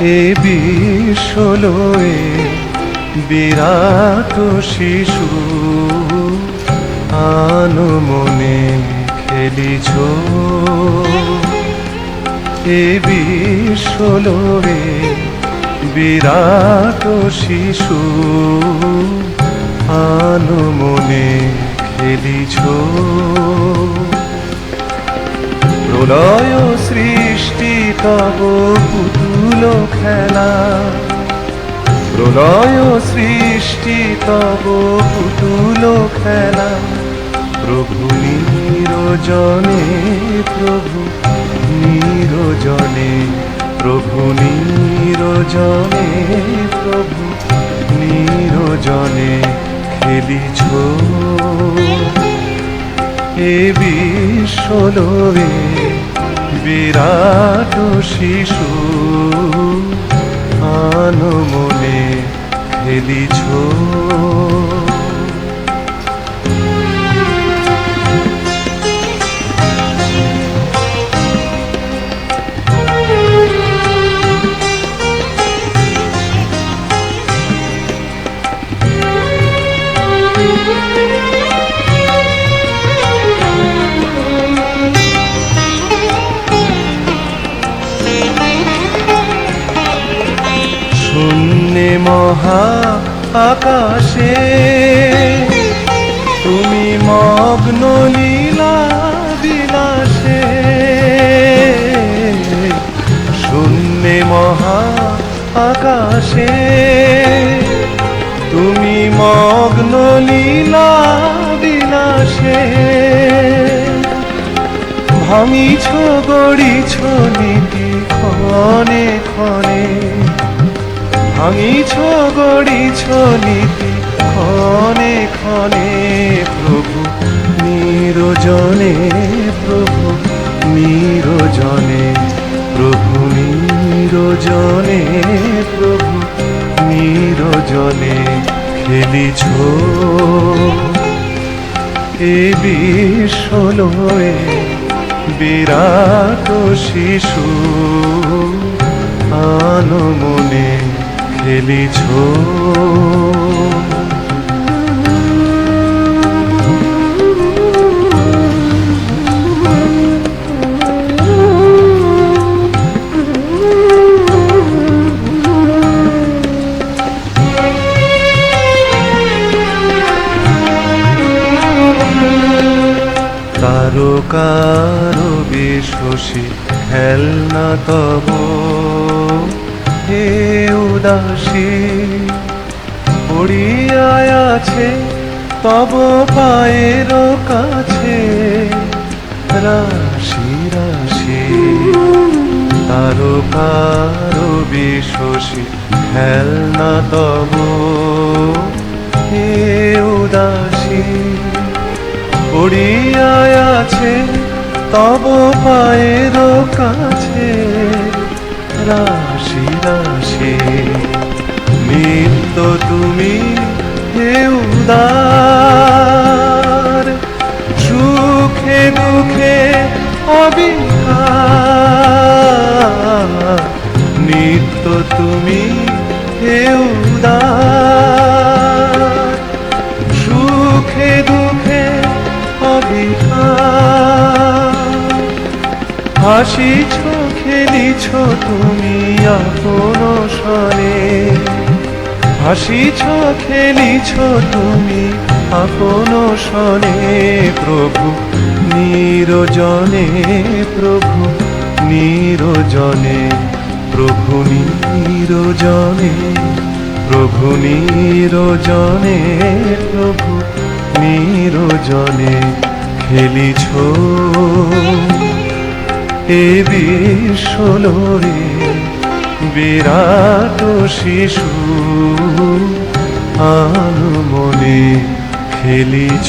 এ বিশ্বলয়ে বিরাট শিশু। আনমনে খেলিছ। এ বিশ্বলয়ে বিরাট শিশু। আনমনে খেলিছ। প্রলয় সৃষ্টি তব পুতুল খেলা। প্রলয় সৃষ্টি তব পুতুল খেলা। প্রভু নিরজনে প্রভু নিরজনে প্রভু নিরজনে প্রভু, নিরজনে খেলিছ। এ বিশ্বলয়ে বিরাট শিশু আনমনে খেলিছ। মহা আকাশে। তুমি মগ্ন লীলা বিলাসে। শূন্যে মহা আকাশে। তুমি মগ্ন লীলা বিলাসে। ভাঙিছ গড়িছ নীতি ক্ষণে ক্ষণে। ভাঙিছ গড়িছ নীতি ক্ষণে ক্ষণে প্রভু, নিরজনে প্রভু নিরজনে প্রভু নিরজনে প্রভু, নিরজনে খেলিছ। এ বিশ্বলয়ে বিরাট শিশু খেলিছ কারও কারও বিশ্বসী খেলনা তব। হে উদাসী পড়িয়ায় আছে, তব পায়ের কাছে। রাশি রাশি কারও কারও বিশ্বসী খেলনা তব। হে উদাসী পড়িয়ায় আছে, তব পায়ের কাছে। রাশি রাশি। নিত্য তুমি, হে উদার। সুখে দুঃখে অবিকার নিত্য তুমি, হে উদার। সুখে দুঃখে অবিকার হাসিছ খেলিছ তুমি আপন সনে হাসিছ, খেলিছ তুমি আপন সনে প্রভু, নিরজনে প্রভু নিরজনে প্রভু নিরজনে প্রভু নিরজনে প্রভু, নিরজনে খেলিছ। এ বিশ্বলরে বিরাট শিশু আনমনে খেলিছ।